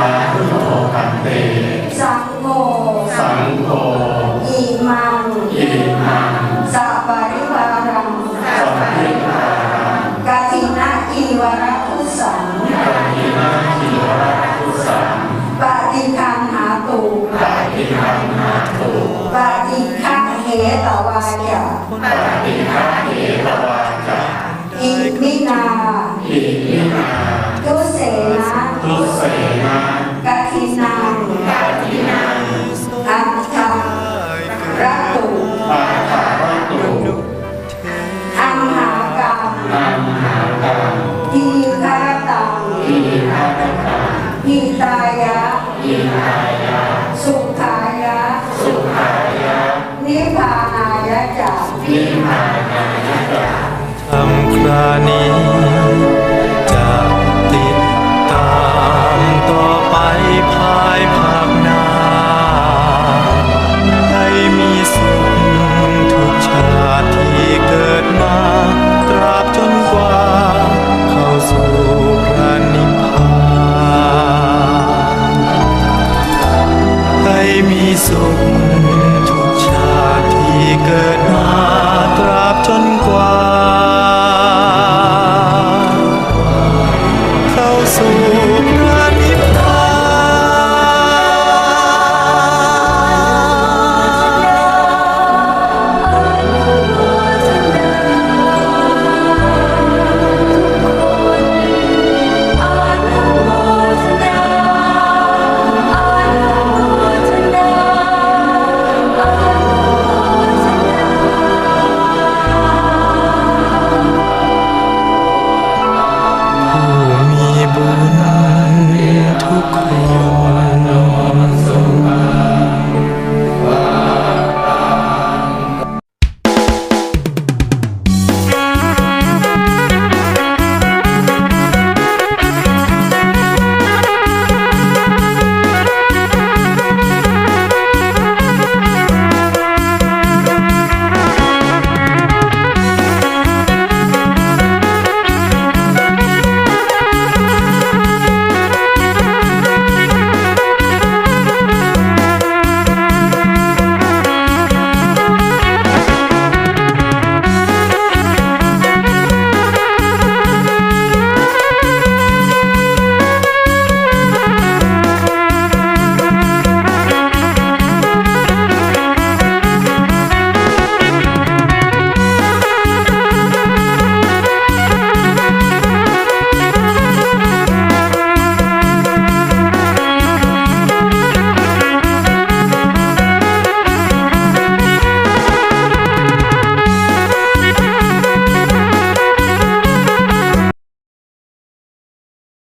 าธุโมกันเต สังโฆสังโฆอิมังอิมังสัพปริวารังสัพปริวารังกาตินาอิวรทุสังกาตินาอิวรทุสังปฏิคังหาตูปฏิคังหาตูปฏิคังเหตวายะปฏิคังเหตวายะอิมิ นาอิมินาทุเสนะทุเสนากัทินังกาทินังอัตถะรัตตุปาคารตุอัมหากังอัมหากังทีฆารตังทีฆาตตังหิตายะอินทายะ สุขายะ สุขายะ นิพพานายะจานิพพานายะจาทำครานี้ 走。